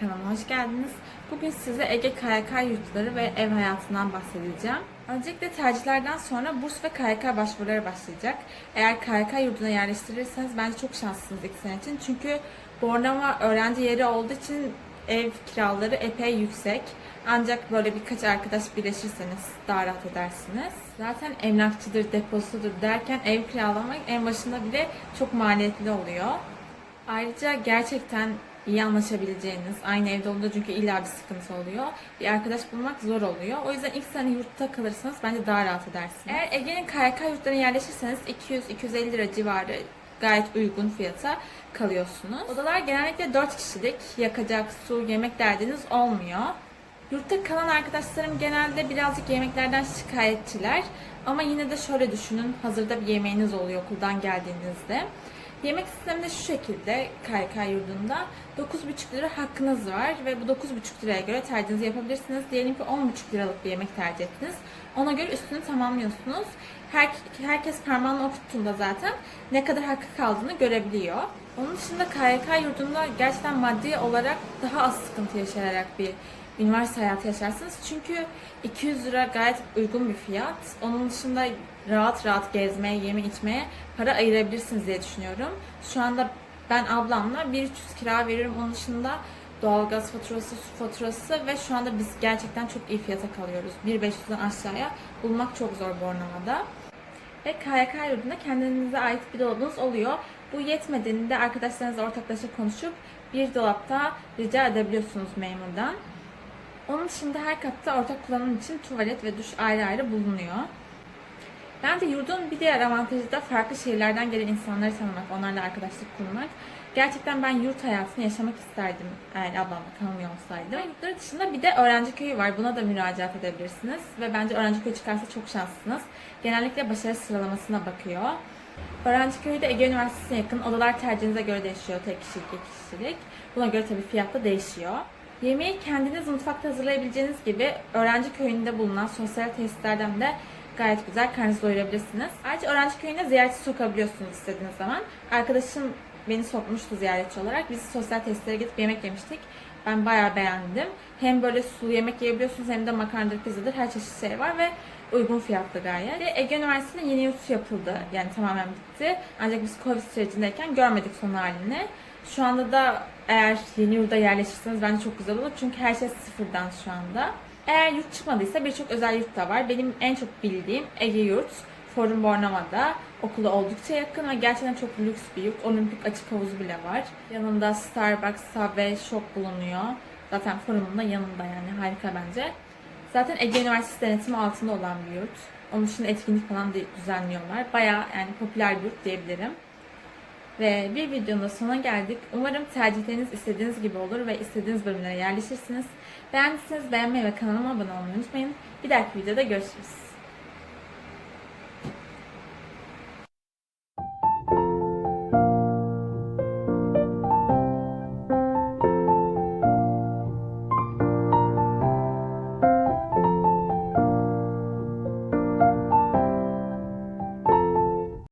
kanalıma hoş geldiniz. Bugün size Ege KYK yurtları ve ev hayatından bahsedeceğim. Öncelikle tercihlerden sonra burs ve KYK başvuruları başlayacak. Eğer KYK yurduna yerleştirirseniz bence çok şanslısınız ilk sene için. Çünkü Bornova öğrenci yeri olduğu için ev kiraları epey yüksek. Ancak böyle birkaç arkadaş birleşirseniz daha rahat edersiniz. Zaten emlakçıdır, deposudur derken ev kiralamak en başında bile çok maliyetli oluyor. Ayrıca gerçekten iyi anlaşabileceğiniz, aynı evde olunca çünkü illa bir sıkıntı oluyor. Bir arkadaş bulmak zor oluyor. O yüzden ilk sene yurtta kalırsanız bence daha rahat edersiniz. Eğer Ege'nin KYK yurtlarına yerleşirseniz 200-250 lira civarı gayet uygun fiyata kalıyorsunuz. Odalar genellikle 4 kişilik. Yakacak su, yemek derdiniz olmuyor. Yurtta kalan arkadaşlarım genelde birazcık yemeklerden şikayetçiler. Ama yine de şöyle düşünün. Hazırda bir yemeğiniz oluyor okuldan geldiğinizde. Yemek sistemi de şu şekilde KYK yurdunda 9,5 lira hakkınız var ve bu 9,5 liraya göre tercihinizi yapabilirsiniz. Diyelim ki 10,5 liralık bir yemek tercih ettiniz. Ona göre üstünü tamamlıyorsunuz. Her, herkes parmağını okuttuğunda zaten ne kadar hakkı kaldığını görebiliyor. Onun dışında KYK yurdunda gerçekten maddi olarak daha az sıkıntı yaşayarak bir üniversite hayatı yaşarsınız. Çünkü 200 lira gayet uygun bir fiyat. Onun dışında rahat rahat gezmeye, yeme içmeye para ayırabilirsiniz diye düşünüyorum. Şu anda ben ablamla 1300 kira veriyorum. Onun dışında doğalgaz faturası, su faturası ve şu anda biz gerçekten çok iyi fiyata kalıyoruz. 1.500'den aşağıya bulmak çok zor Bornova'da. Ve KYK yurdunda kendinize ait bir dolabınız oluyor. Bu yetmediğinde arkadaşlarınızla ortaklaşa konuşup bir dolapta rica edebiliyorsunuz memurdan. Onun dışında her katta ortak kullanım için tuvalet ve duş ayrı ayrı bulunuyor. Bence yurdun bir diğer avantajı da farklı şehirlerden gelen insanları tanımak, onlarla arkadaşlık kurmak. Gerçekten ben yurt hayatını yaşamak isterdim eğer ablamla kalmıyor olsaydım. Yurtları dışında bir de öğrenci köyü var. Buna da müracaat edebilirsiniz. Ve bence öğrenci köyü çıkarsa çok şanslısınız. Genellikle başarı sıralamasına bakıyor. Öğrenci köyü de Ege Üniversitesi'ne yakın. Odalar tercihinize göre değişiyor. Tek kişilik, iki kişilik. Buna göre tabii fiyat da değişiyor. Yemeği kendiniz mutfakta hazırlayabileceğiniz gibi öğrenci köyünde bulunan sosyal tesislerden de gayet güzel karnınızı doyurabilirsiniz. Ayrıca öğrenci köyüne ziyaretçi sokabiliyorsunuz istediğiniz zaman. Arkadaşım beni sokmuştu ziyaretçi olarak. Biz sosyal tesislere gidip yemek yemiştik. Ben bayağı beğendim. Hem böyle sulu yemek yiyebiliyorsunuz hem de makarnadır, pizzadır her çeşit şey var ve uygun fiyatlı gayet. Ve Ege Üniversitesi'nde yeni yurt yapıldı. Yani tamamen bitti. Ancak biz Covid sürecindeyken görmedik son halini. Şu anda da eğer yeni yurda yerleşirseniz bence çok güzel olur. Çünkü her şey sıfırdan şu anda. Eğer yurt çıkmadıysa birçok özel yurt da var. Benim en çok bildiğim Ege Yurt, Forum Bornova'da. Okula oldukça yakın ve gerçekten çok lüks bir yurt. Olimpik açık havuzu bile var. Yanında Starbucks, Subway, Shop bulunuyor. Zaten forumun da yanında yani harika bence. Zaten Ege Üniversitesi denetimi altında olan bir yurt. Onun dışında etkinlik falan da düzenliyorlar. Bayağı yani popüler bir yurt diyebilirim. Ve bir videonun da sonuna geldik. Umarım tercihleriniz istediğiniz gibi olur ve istediğiniz bölümlere yerleşirsiniz. Beğendiyseniz beğenmeyi ve kanalıma abone olmayı unutmayın. Bir dahaki videoda görüşürüz.